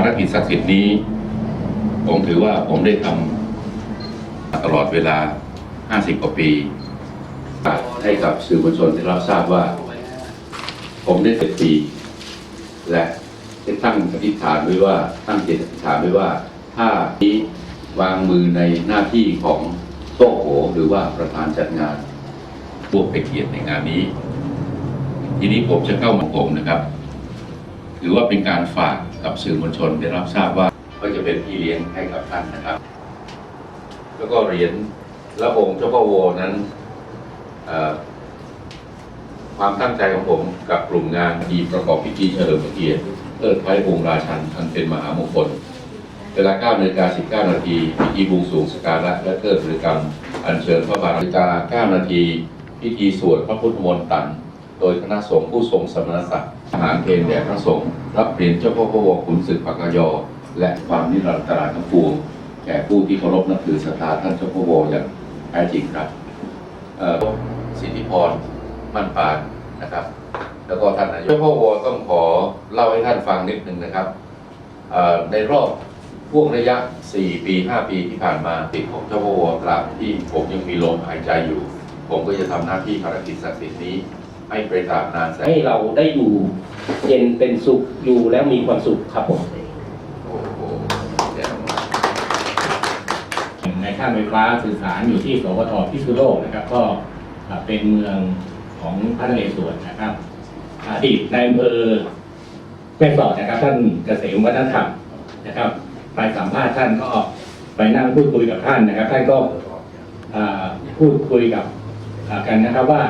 ารกิจศักดิ์สิทธิ์นี้ ผมถือว่าผมได้ทำตลอดเวลา 50 กว่าปีให้กับสื่อมวลชนได้รับทราบว่า ผมได้เสร็จปี และได้ตั้งอธิษฐานไว้ว่าตั้งเจตอธิษฐานไว้ว่า ถ้านี้วางมือในหน้าที่ของโต๊ะโหหรือว่าประธานจัดงานพวกไปเกียรติในงานนี้ ทีนี้ผมจะเข้ามาผมนะครับ ถือว่าเป็นการฝากกับสื่อมวลชนได้รับทราบว่าก็จะเป็นพี่เลี้ยงให้กับท่านนะครับ แล้วก็เหรียญและองค์เจ้าพ่อโวนั้นความตั้งใจของผมกับกลุ่มงานทีประกอบพิธีเฉลิมพระเกียรติเทิดไว้องค์ราชันอันเป็นมหามงคลเวลา9นาฬิกา19นาทีพิธีบวงสรวงสกการะและเทิดบริกรรม อัญเชิญพระบาทนาฬิกา9นาทีพิธีสวดพระพุทธมนต์ตัน โดยคณะสงฆ์ผู้ทรงสมณศักดิ์ทหารเพลแด่พระสงฆ์รับเหรียญเจ้าพ่อพระวงขุนศึกปักกยอ และความนิรันตราทั้งปวงแก่ผู้ที่เคารพนับถือศรัทธาท่านเจ้าพ่อวอย่างแท้จริงครับเอ่อสิทธิพรมั่นปานนะครับ แล้วก็ท่านนายกเจ้าพ่อวงต้องขอเล่าให้ท่านฟังนิดหนึ่งนะครับเอ่อในรอบพ่วงระยะ 4 ปี 5 ปีที่ผ่านมาติดของเจ้าพ่อวอตราบที่ผมยังมีลมหายใจอยู่ ผมก็จะทำหน้าที่ภารกิจศักดิ์สิทธิ์นี้ ให้ไปตราบนานแสนให้เราได้อยู่เย็นเป็นสุขอยู่แล้วมีความสุขครับผมโอ้โหแจ๋วมากในข้างไฟฟ้าสื่อสารอยู่ที่สวทพิษณุโลกนะครับ ก็เป็นเมืองของพระนเรศวรนะครับอดีตในอำเภอแม่สอดนะครับ ท่านเกษมวัฒนธรรมนะครับ ไปสัมภาษณ์ท่านก็ไปนั่งพูดคุยกับท่านนะครับ ท่านก็อ่าพูดคุยกับอ่ากันนะครับว่า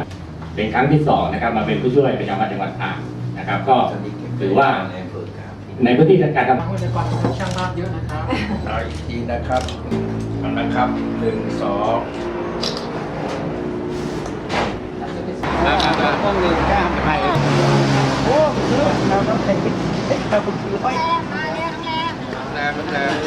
เป็นครั้งที่สองนะครับมาเป็นผู้ช่วยประจำจังหวัดตากนะครับ ก็ถือว่าในพื้นที่การทำทางวิทยากรช่างภาพเยอะนะครับเอาอีกทีนะครับเอานะครับหนึ่งสองมามามาห้องหนึ่งข้ามไปโอ้เราต้องใช้เราคุณคือห้อยมาเรียกแรงแรงแรง